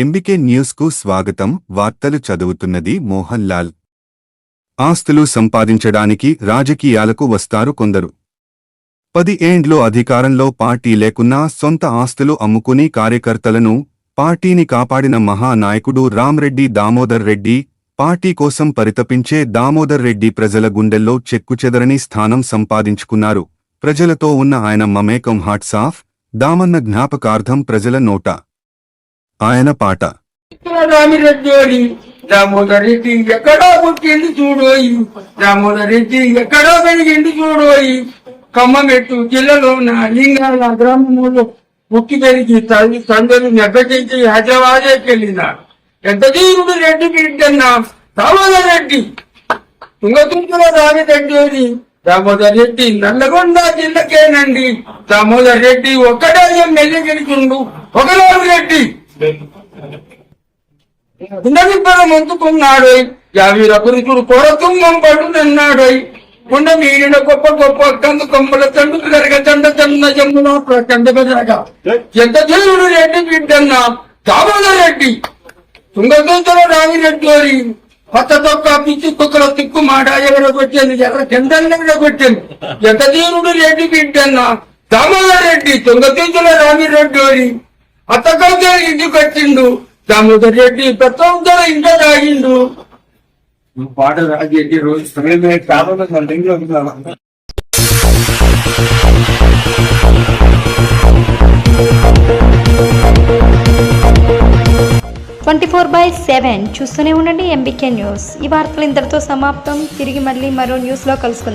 MBK న్యూస్కు స్వాగతం. వార్తలు చదువుతున్నది మోహన్ లాల్. ఆస్తులు సంపాదించడానికి రాజకీయాలకు వస్తారు కొందరు. పది ఏండ్లు అధికారంలో పార్టీ లేకున్నా సొంత ఆస్తులు అమ్ముకుని కార్యకర్తలను పార్టీని కాపాడిన మహానాయకుడు రామ్రెడ్డి దామోదర్ రెడ్డి పార్టీ కోసం పరితపించే దామోదర్ రెడ్డి ప్రజల గుండెల్లో చెక్కుచెదరని స్థానం సంపాదించుకున్నారు. ప్రజలతో ఉన్న ఆయన మమేకం హాట్సాఫ్. దామన్న జ్ఞాపకార్థం ప్రజల నోట. ఆయన పాట. రామిరెడ్డి దామోదర్ రెడ్డి ఎక్కడో పుట్టింది చూడోయి. దామోదర్ రెడ్డి ఎక్కడో పెరిగింది చూడోయి. ఖమ్మమెట్టు జిల్లాలో నా లింగాల గ్రామంలో పుట్టి పెరిగి తల్లి తండ్రులు నెబ్బటించి హైదరాబాద్కెళ్ళినారు ఎంత జీవుడు రెడ్డి బిడ్డన్న? దామోదర్ రెడ్డి. తుంగతుంగల రామిరెడ్డి దామోదర్ రెడ్డి నల్లగొండ జిల్లకేనండి. దామోదర్ రెడ్డి ఒక్కడే ఎమ్మెల్యే గెలిచిండు. ఒకరావు రెడ్డి. కుండమిబ్బరం అందుకున్నాడు యాభై రకురుచుడు కొరతుంగం పడునన్నాడు. కుండ మీడిన గొప్ప గొప్ప కందు కొమ్మల తండ్రులు కరగ చండ చంద జమ్మున ప్రచండ బెదరగా ఎంత దేవుడు రెడ్డి బిడ్డన్న? దామోదర్ రెడ్డి. తుంగతుంతలో రామిరెడ్డి అని కొత్త తొక్క పిచ్చి కుక్కల తిక్కు మాట ఎగరగొచ్చింది ఎగర చందన్ ఎగరగొచ్చింది ఎంత దేవుడు రెడ్డి బిడ్డన్న? దామోదర్ రెడ్డి తుంగతుంతలో రామిరెడ్డి అని అత్తకైతే ఇంటికి వచ్చిండు దామోదర్ రెడ్డి పెద్ద ఇంట్లో తాగిండు. పాట రాజెడ్డి రోజు ఇంట్లో ట్వంటీ ఫోర్ బై సెవెన్ చూస్తూనే ఉండండి ఎంబీకే న్యూస్. ఈ వార్తలు ఇంతటితో సమాప్తం. తిరిగి మళ్ళీ మరో న్యూస్లో కలుసుకుందాం.